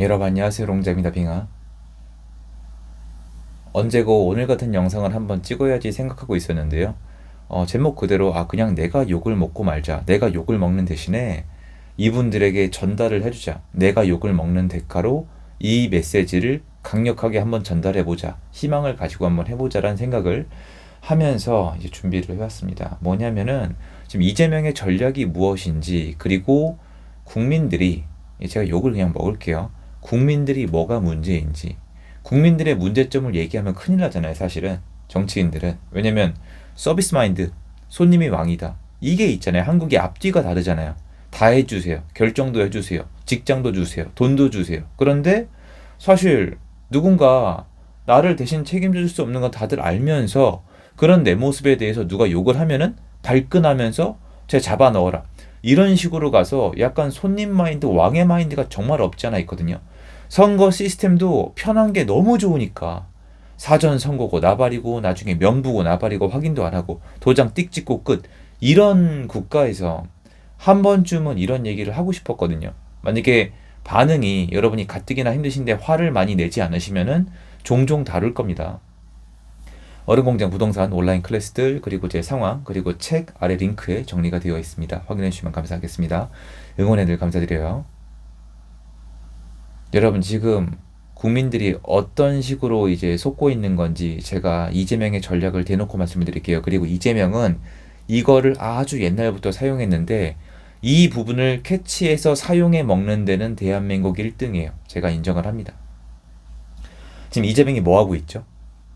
여러분 안녕하세요. 롱자입니다. 빙하. 언제고 오늘 같은 영상을 한번 찍어야지 생각하고 있었는데요. 어, 제목 그대로 아 그냥 내가 욕을 먹고 말자. 내가 욕을 먹는 대신에 이분들에게 전달을 해주자. 내가 욕을 먹는 대가로 이 메시지를 강력하게 한번 전달해보자. 희망을 가지고 한번 해보자라는 생각을 하면서 이제 준비를 해왔습니다. 뭐냐면은 지금 이재명의 전략이 무엇인지 그리고 국민들이 제가 욕을 그냥 먹을게요 국민들이 뭐가 문제인지 국민들의 문제점을 얘기하면 큰일 나잖아요 사실은. 정치인들은. 왜냐면 서비스 마인드 손님이 왕이다. 이게 있잖아요. 한국이 앞뒤가 다르잖아요. 다 해주세요. 결정도 해주세요. 직장도 주세요. 돈도 주세요. 그런데 사실 누군가 나를 대신 책임질 수 없는 건 다들 알면서 그런 내 모습에 대해서 누가 욕을 하면은 발끈하면서 제 잡아 넣어라 이런 식으로 가서 약간 손님 마인드 왕의 마인드가 정말 없지 않아 있거든요 선거 시스템도 편한 게 너무 좋으니까 사전 선거고 나발이고 나중에 명부고 나발이고 확인도 안 하고 도장 띡 찍고 끝 이런 국가에서 한 번쯤은 이런 얘기를 하고 싶었거든요. 만약에 반응이 여러분이 가뜩이나 힘드신데 화를 많이 내지 않으시면은 종종 다룰 겁니다. 어른공장 부동산 온라인 클래스들 그리고 제 상황 그리고 책 아래 링크에 정리가 되어 있습니다. 확인해 주시면 감사하겠습니다. 응원해 늘 감사드려요. 여러분 지금 국민들이 어떤 식으로 이제 속고 있는 건지 제가 이재명의 전략을 대놓고 말씀을 드릴게요. 그리고 이재명은 이거를 아주 옛날부터 사용했는데 이 부분을 캐치해서 사용해 먹는 데는 대한민국 1등이에요. 제가 인정을 합니다. 지금 이재명이 뭐 하고 있죠?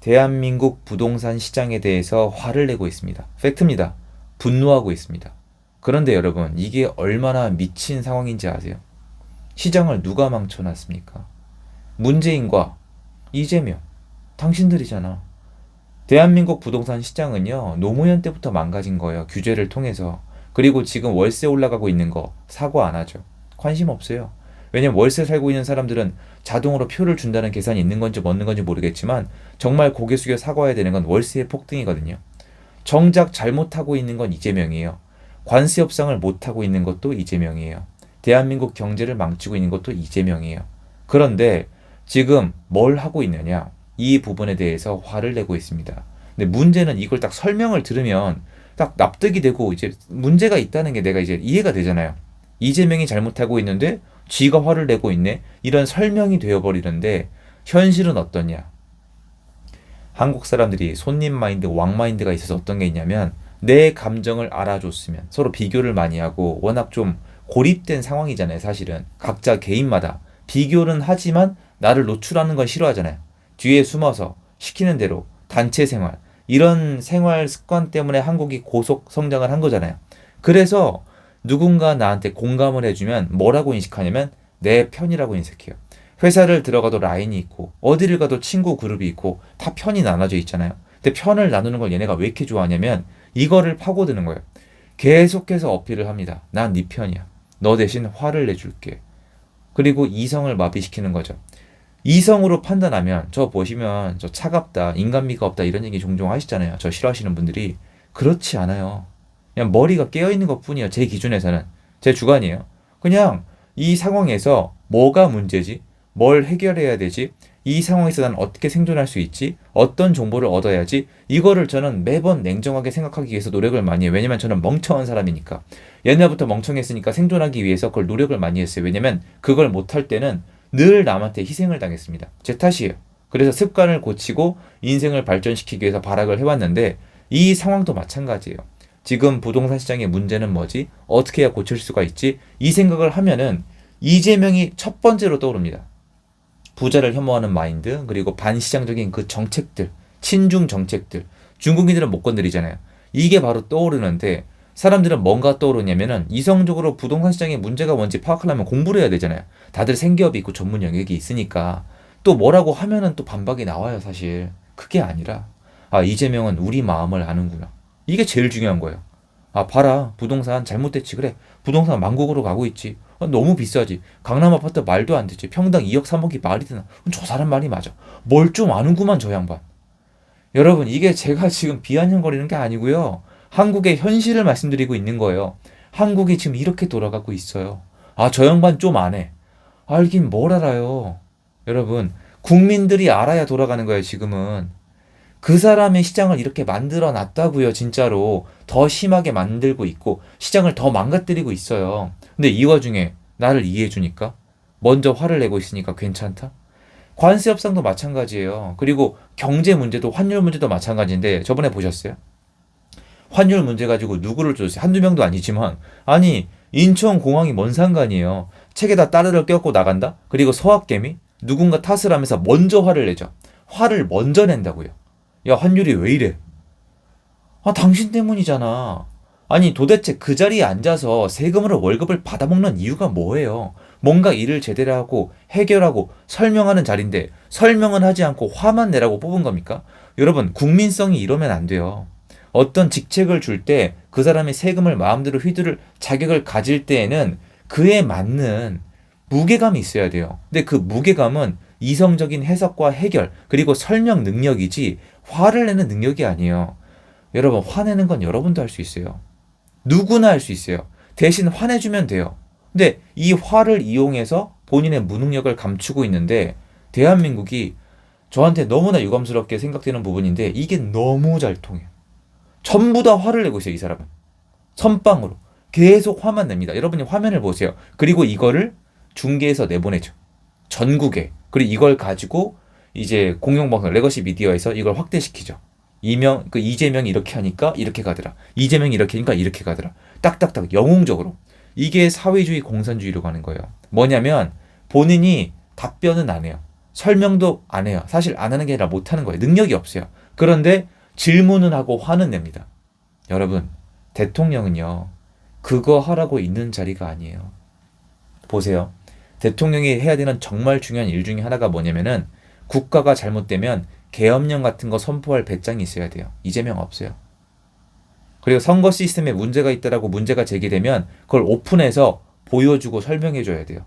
대한민국 부동산 시장에 대해서 화를 내고 있습니다. 팩트입니다. 분노하고 있습니다. 그런데 여러분, 이게 얼마나 미친 상황인지 아세요? 시장을 누가 망쳐놨습니까? 문재인과 이재명, 당신들이잖아. 대한민국 부동산 시장은요, 노무현 때부터 망가진 거예요. 규제를 통해서. 그리고 지금 월세 올라가고 있는 거 사고 안 하죠. 관심 없어요. 왜냐면 월세 살고 있는 사람들은 자동으로 표를 준다는 계산이 있는 건지 없는 건지 모르겠지만 정말 고개 숙여 사과해야 되는 건 월세의 폭등이거든요. 정작 잘못하고 있는 건 이재명이에요. 관세 협상을 못하고 있는 것도 이재명이에요. 대한민국 경제를 망치고 있는 것도 이재명이에요. 그런데 지금 뭘 하고 있느냐? 이 부분에 대해서 화를 내고 있습니다. 근데 문제는 이걸 딱 설명을 들으면 딱 납득이 되고 이제 문제가 있다는 게 내가 이제 이해가 되잖아요. 이재명이 잘못하고 있는데 쥐가 화를 내고 있네. 이런 설명이 되어버리는데 현실은 어떠냐? 한국 사람들이 손님 마인드, 왕 마인드가 있어서 어떤 게 있냐면 내 감정을 알아줬으면 서로 비교를 많이 하고 워낙 좀 고립된 상황이잖아요, 사실은. 각자 개인마다. 비교는 하지만 나를 노출하는 건 싫어하잖아요. 뒤에 숨어서 시키는 대로 단체 생활. 이런 생활 습관 때문에 한국이 고속 성장을 한 거잖아요. 그래서 누군가 나한테 공감을 해주면 뭐라고 인식하냐면 내 편이라고 인식해요. 회사를 들어가도 라인이 있고 어디를 가도 친구 그룹이 있고 다 편이 나눠져 있잖아요. 근데 편을 나누는 걸 얘네가 왜 이렇게 좋아하냐면 이거를 파고드는 거예요. 계속해서 어필을 합니다. 난 네 편이야. 너 대신 화를 내줄게. 그리고 이성을 마비시키는 거죠. 이성으로 판단하면 저 보시면 저 차갑다, 인간미가 없다 이런 얘기 종종 하시잖아요. 저 싫어하시는 분들이 그렇지 않아요. 그냥 머리가 깨어 있는 것 뿐이에요. 제 기준에서는 제 주관이에요. 그냥 이 상황에서 뭐가 문제지, 뭘 해결해야 되지, 이 상황에서 난 어떻게 생존할 수 있지, 어떤 정보를 얻어야지, 이거를 저는 매번 냉정하게 생각하기 위해서 노력을 많이 해요. 왜냐면 저는 멍청한 사람이니까. 옛날부터 멍청했으니까 생존하기 위해서 그걸 노력을 많이 했어요. 왜냐면 그걸 못할 때는 늘 남한테 희생을 당했습니다. 제 탓이에요. 그래서 습관을 고치고 인생을 발전시키기 위해서 발악을 해왔는데 이 상황도 마찬가지예요. 지금 부동산 시장의 문제는 뭐지? 어떻게 해야 고칠 수가 있지? 이 생각을 하면은 이재명이 첫 번째로 떠오릅니다. 부자를 혐오하는 마인드, 그리고 반시장적인 그 정책들, 친중 정책들, 중국인들은 못 건드리잖아요. 이게 바로 떠오르는데 사람들은 뭔가 떠오르냐면은 이성적으로 부동산 시장의 문제가 뭔지 파악하려면 공부를 해야 되잖아요. 다들 생기업이 있고 전문 영역이 있으니까 또 뭐라고 하면은 또 반박이 나와요, 사실. 그게 아니라 아, 이재명은 우리 마음을 아는구나. 이게 제일 중요한 거예요. 아, 봐라. 부동산 잘못됐지. 그래. 부동산 망국으로 가고 있지. 아, 너무 비싸지. 강남 아파트 말도 안 되지. 평당 2억, 3억이 말이 되나. 저 사람 말이 맞아. 뭘 좀 아는구만, 저 양반. 여러분, 이게 제가 지금 비아냥거리는 게 아니고요. 한국의 현실을 말씀드리고 있는 거예요. 한국이 지금 이렇게 돌아가고 있어요. 아, 저 양반 좀 안 해. 알긴 뭘 알아요. 여러분, 국민들이 알아야 돌아가는 거예요, 지금은. 그 사람의 시장을 이렇게 만들어 놨다고요, 진짜로. 더 심하게 만들고 있고, 시장을 더 망가뜨리고 있어요. 근데 이 와중에 나를 이해해 주니까? 먼저 화를 내고 있으니까 괜찮다? 관세 협상도 마찬가지예요. 그리고 경제 문제도 환율 문제도 마찬가지인데 저번에 보셨어요? 환율 문제 가지고 누구를 줬어요? 한두 명도 아니지만 아니 인천 공항이 뭔 상관이에요. 책에다 따르를 껴고 나간다? 그리고 서학개미 누군가 탓을 하면서 먼저 화를 내죠. 화를 먼저 낸다고요. 야 환율이 왜 이래? 아 당신 때문이잖아. 아니 도대체 그 자리에 앉아서 세금으로 월급을 받아먹는 이유가 뭐예요? 뭔가 일을 제대로 하고 해결하고 설명하는 자리인데 설명은 하지 않고 화만 내라고 뽑은 겁니까? 여러분 국민성이 이러면 안 돼요. 어떤 직책을 줄 때 그 사람의 세금을 마음대로 휘두를 자격을 가질 때에는 그에 맞는 무게감이 있어야 돼요. 근데 그 무게감은 이성적인 해석과 해결 그리고 설명 능력이지 화를 내는 능력이 아니에요. 여러분 화내는 건 여러분도 할 수 있어요. 누구나 할 수 있어요. 대신 화내주면 돼요. 근데 이 화를 이용해서 본인의 무능력을 감추고 있는데 대한민국이 저한테 너무나 유감스럽게 생각되는 부분인데 이게 너무 잘 통해요. 전부 다 화를 내고 있어요, 이 사람은. 선빵으로. 계속 화만 냅니다. 여러분이 화면을 보세요. 그리고 이거를 중계에서 내보내죠. 전국에. 그리고 이걸 가지고 이제 공영방송 레거시 미디어에서 이걸 확대시키죠. 이명 그 이재명이 이렇게 하니까 이렇게 가더라. 이재명이 이렇게 하니까 이렇게 가더라. 딱딱딱 영웅적으로. 이게 사회주의 공산주의로 가는 거예요. 뭐냐면 본인이 답변은 안 해요. 설명도 안 해요. 사실 안 하는 게 아니라 못 하는 거예요. 능력이 없어요. 그런데 질문은 하고 화는 냅니다. 여러분, 대통령은요, 그거 하라고 있는 자리가 아니에요. 보세요. 대통령이 해야 되는 정말 중요한 일 중에 하나가 뭐냐면은 국가가 잘못되면 계엄령 같은 거 선포할 배짱이 있어야 돼요. 이재명 없어요. 그리고 선거 시스템에 문제가 있다라고 문제가 제기되면 그걸 오픈해서 보여주고 설명해 줘야 돼요.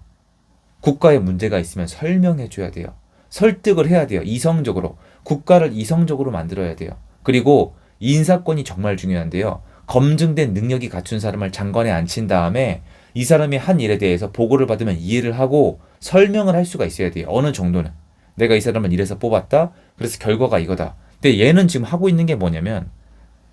국가에 문제가 있으면 설명해 줘야 돼요. 설득을 해야 돼요. 이성적으로. 국가를 이성적으로 만들어야 돼요. 그리고 인사권이 정말 중요한데요. 검증된 능력이 갖춘 사람을 장관에 앉힌 다음에 이 사람이 한 일에 대해서 보고를 받으면 이해를 하고 설명을 할 수가 있어야 돼요. 어느 정도는. 내가 이 사람을 이래서 뽑았다. 그래서 결과가 이거다. 근데 얘는 지금 하고 있는 게 뭐냐면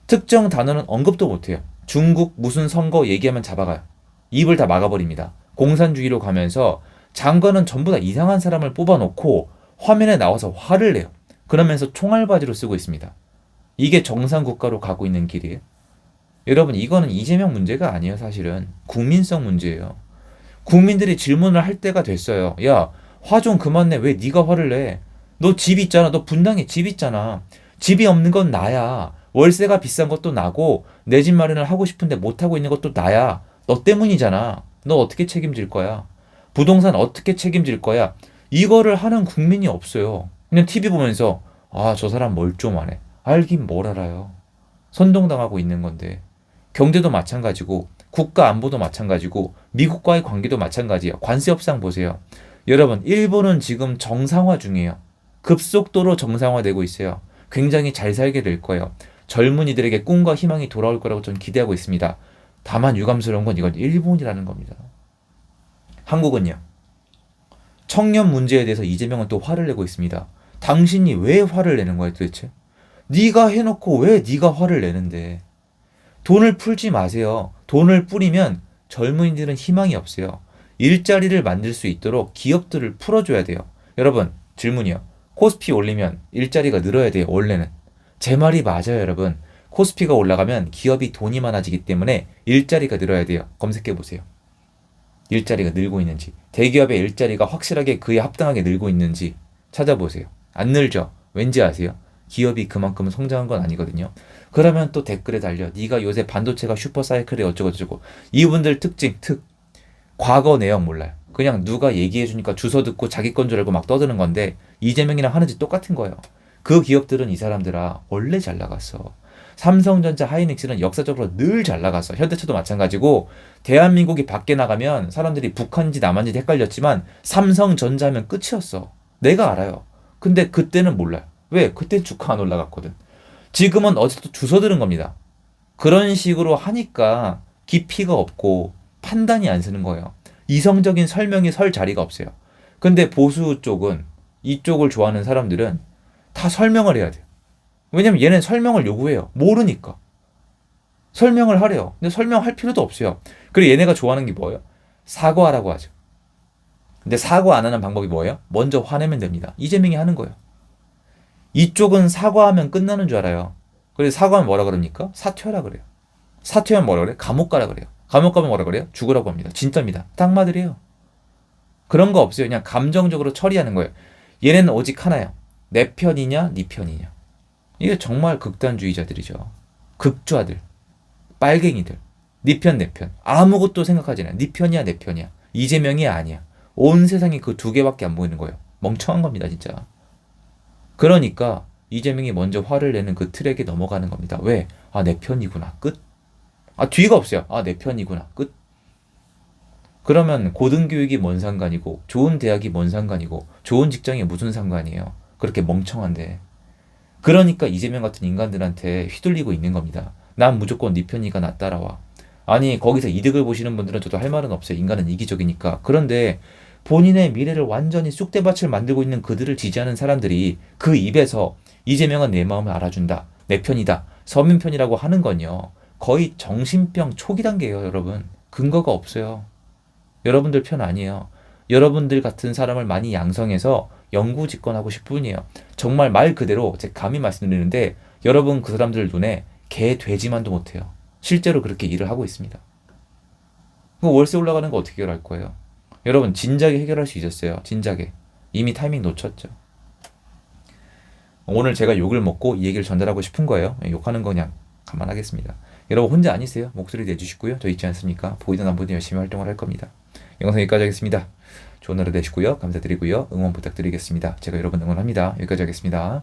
특정 단어는 언급도 못해요. 중국 무슨 선거 얘기하면 잡아가요. 입을 다 막아버립니다. 공산주의로 가면서 장관은 전부 다 이상한 사람을 뽑아놓고 화면에 나와서 화를 내요. 그러면서 총알바지로 쓰고 있습니다. 이게 정상 국가로 가고 있는 길이에요. 여러분 이거는 이재명 문제가 아니에요 사실은 국민성 문제예요. 국민들이 질문을 할 때가 됐어요. 야 화 좀 그만 내. 왜 네가 화를 내? 너 집 있잖아. 너 분당에 집 있잖아. 집이 없는 건 나야. 월세가 비싼 것도 나고 내 집 마련을 하고 싶은데 못 하고 있는 것도 나야. 너 때문이잖아. 너 어떻게 책임질 거야? 부동산 어떻게 책임질 거야? 이거를 하는 국민이 없어요. 그냥 TV 보면서 아 저 사람 멀쩡하네. 알긴 뭘 알아요. 선동당하고 있는 건데. 경제도 마찬가지고 국가 안보도 마찬가지고 미국과의 관계도 마찬가지예요. 관세 협상 보세요. 여러분 일본은 지금 정상화 중이에요. 급속도로 정상화되고 있어요. 굉장히 잘 살게 될 거예요. 젊은이들에게 꿈과 희망이 돌아올 거라고 저는 기대하고 있습니다. 다만 유감스러운 건 이건 일본이라는 겁니다. 한국은요. 청년 문제에 대해서 이재명은 또 화를 내고 있습니다. 당신이 왜 화를 내는 거야 도대체? 네가 해놓고 왜 네가 화를 내는데? 돈을 풀지 마세요. 돈을 뿌리면 젊은이들은 희망이 없어요. 일자리를 만들 수 있도록 기업들을 풀어줘야 돼요. 여러분, 질문이요. 코스피 올리면 일자리가 늘어야 돼요, 원래는. 제 말이 맞아요, 여러분. 코스피가 올라가면 기업이 돈이 많아지기 때문에 일자리가 늘어야 돼요. 검색해 보세요. 일자리가 늘고 있는지, 대기업의 일자리가 확실하게 그에 합당하게 늘고 있는지 찾아보세요. 안 늘죠? 왠지 아세요? 기업이 그만큼 성장한 건 아니거든요. 그러면 또 댓글에 달려 네가 요새 반도체가 슈퍼사이클에 어쩌고저쩌고 이분들 특징 특 과거 내용 몰라요. 그냥 누가 얘기해 주니까 주워 듣고 자기 건 줄 알고 막 떠드는 건데 이재명이랑 하는 짓 똑같은 거예요. 그 기업들은 이 사람들아 원래 잘 나갔어. 삼성전자, 하이닉스는 역사적으로 늘 잘 나갔어. 현대차도 마찬가지고 대한민국이 밖에 나가면 사람들이 북한인지 남한인지 헷갈렸지만 삼성전자면 끝이었어. 내가 알아요. 근데 그때는 몰라요. 왜? 그때 주가 안 올라갔거든. 지금은 어제도 주워 들은 겁니다. 그런 식으로 하니까 깊이가 없고 판단이 안 서는 거예요. 이성적인 설명이 설 자리가 없어요. 근데 보수 쪽은 이쪽을 좋아하는 사람들은 다 설명을 해야 돼요. 왜냐면 얘는 설명을 요구해요. 모르니까. 설명을 하래요. 근데 설명할 필요도 없어요. 그리고 얘네가 좋아하는 게 뭐예요? 사과하라고 하죠. 근데 사과 안 하는 방법이 뭐예요? 먼저 화내면 됩니다. 이재명이 하는 거예요. 이쪽은 사과하면 끝나는 줄 알아요. 그래서 사과하면 뭐라 그럽니까? 사퇴하라 그래요. 사퇴하면 뭐라 그래요? 감옥 가라 그래요. 감옥 가면 뭐라 그래요? 죽으라고 합니다. 진짜입니다. 딱 맞으래요. 그런 거 없어요. 그냥 감정적으로 처리하는 거예요. 얘네는 오직 하나요. 내 편이냐, 네 편이냐. 이게 정말 극단주의자들이죠. 극좌들, 빨갱이들, 네 편, 내 편. 아무것도 생각하지 않아요. 네 편이야, 내 편이야. 이재명이 아니야. 온 세상이 그 두 개밖에 안 보이는 거예요. 멍청한 겁니다, 진짜. 그러니까 이재명이 먼저 화를 내는 그 트랙에 넘어가는 겁니다. 왜? 아, 내 편이구나. 끝. 아, 뒤가 없어요. 아, 내 편이구나. 끝. 그러면 고등교육이 뭔 상관이고, 좋은 대학이 뭔 상관이고, 좋은 직장이 무슨 상관이에요? 그렇게 멍청한데. 그러니까 이재명 같은 인간들한테 휘둘리고 있는 겁니다. 난 무조건 네 편이가 나 따라와. 아니, 거기서 이득을 보시는 분들은 저도 할 말은 없어요. 인간은 이기적이니까. 그런데 본인의 미래를 완전히 쑥대밭을 만들고 있는 그들을 지지하는 사람들이 그 입에서 이재명은 내 마음을 알아준다. 내 편이다. 서민 편이라고 하는 건요. 거의 정신병 초기 단계예요, 여러분. 근거가 없어요. 여러분들 편 아니에요. 여러분들 같은 사람을 많이 양성해서 영구 집권하고 싶을 뿐이에요. 정말 말 그대로 제 감히 말씀드리는데 여러분 그 사람들 눈에 개 돼지만도 못해요. 실제로 그렇게 일을 하고 있습니다. 그 월세 올라가는 거 어떻게 해결할 거예요? 여러분 진작에 해결할 수 있었어요. 진작에 이미 타이밍 놓쳤죠. 오늘 제가 욕을 먹고 이 얘기를 전달하고 싶은 거예요. 욕하는 거 그냥 감안하겠습니다. 여러분 혼자 아니세요. 목소리 내주시고요. 저 있지 않습니까? 보이든 안 보이든 열심히 활동을 할 겁니다. 영상 여기까지 하겠습니다. 좋은 하루 되시고요. 감사드리고요. 응원 부탁드리겠습니다. 제가 여러분 응원합니다. 여기까지 하겠습니다.